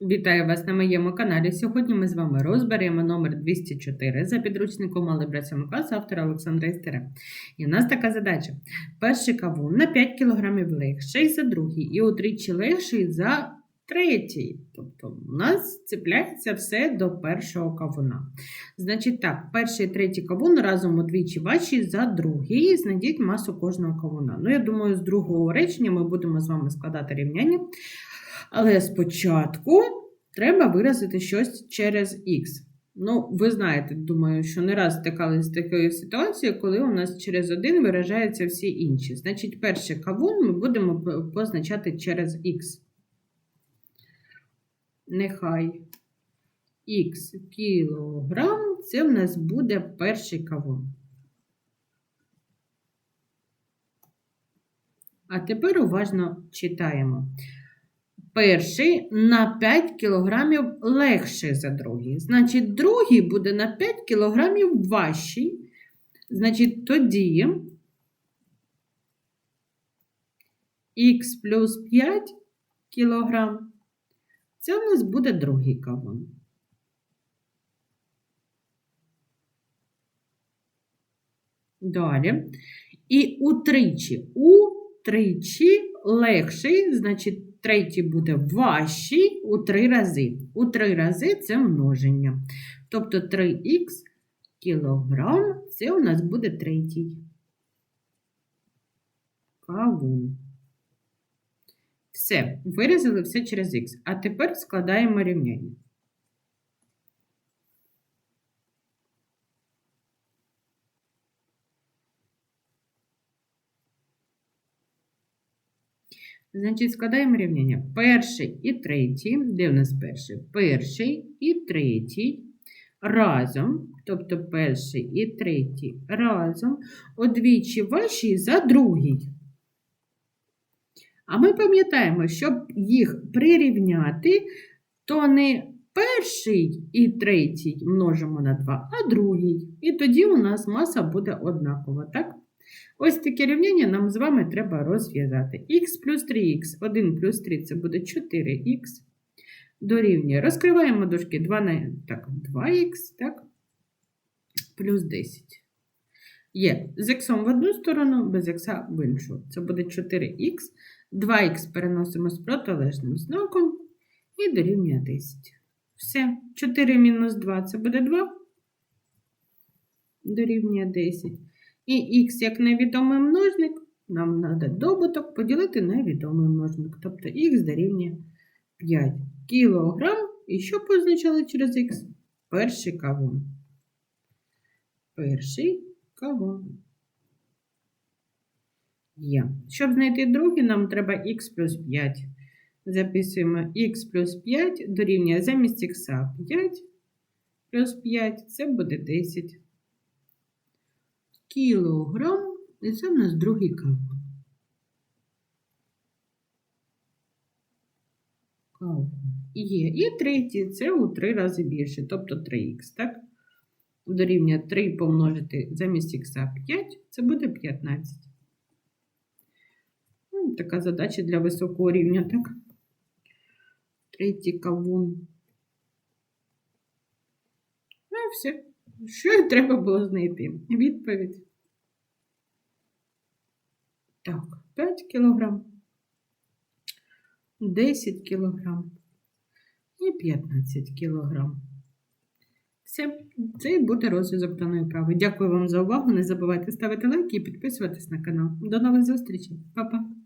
Вітаю вас на моєму каналі. Сьогодні ми з вами розберемо номер 204 за підручником Алgebra 7 класу автора Олександра Істера. І у нас така задача. Перший кавун на 5 кг легший за другий і утричі легший за третій. Тобто у нас цепляється все до першого кавуна. Значить так, перший і третій кавун разом удвічі важчі за другий. Знайдіть масу кожного кавуна. Ну, я думаю, з другого речення ми будемо з вами складати рівняння. Але спочатку треба виразити щось через х. Ну, ви знаєте, думаю, що не раз стикалися з такою ситуацією, коли у нас через один виражаються всі інші. Значить, перший кавун ми будемо позначати через х. Нехай х кілограм це в нас буде перший кавун. А тепер уважно читаємо перший на 5 кілограмів легший за другий. Значить, другий буде на 5 кілограмів важчий. Значить, тоді х плюс 5 кілограм. Це у нас буде другий кавун. Далі. І утричі. Утричі легший, значить, третій буде важчий у три рази. У три рази це множення. Тобто 3х кілограм це у нас буде третій. Кавун. Все, вирізали все через х. А тепер складаємо рівняння. Значить, складаємо рівняння. Перший і третій. Де в нас перший? Перший і третій разом, тобто перший і третій разом, удвічі важчий за другий. А ми пам'ятаємо, щоб їх прирівняти, то не перший і третій множимо на 2, а другий. І тоді у нас маса буде однакова, так? Ось таке рівняння нам з вами треба розв'язати. х плюс 3х, 1 плюс 3 це буде 4х. Дорівнює. Розкриваємо дужки 2 на так, 2х, так, плюс 10. Є з х в одну сторону, без х в іншу. Це буде 4х. 2х переносимо з протилежним знаком і дорівнює 10. Все. 4 мінус 2 це буде 2. Дорівнює 10. І х як невідомий множник, нам треба добуток поділити на відомий множник. Тобто х дорівнює 5 кілограм. І що позначали через х? Перший кавун. Перший кавун. Є. Щоб знайти другий, нам треба х плюс 5. Записуємо х плюс 5 дорівнює замість х 5 плюс 5 це буде 10 кілограм, і це в нас другий. Кавун. Є. І третій це у три рази більше, тобто 3х, так? Дорівнює 3 помножити замість х 5, це буде 15. Така задача для високого рівня, так? Третій кавун. Ну, все. Що треба було знайти? Відповідь. Так, 5 кілограм, 10 кілограм і 15 кілограм. Все, це і буде розв'язок даної вправи. Дякую вам за увагу. Не забувайте ставити лайки і підписуватись на канал. До нових зустрічей. Па-па!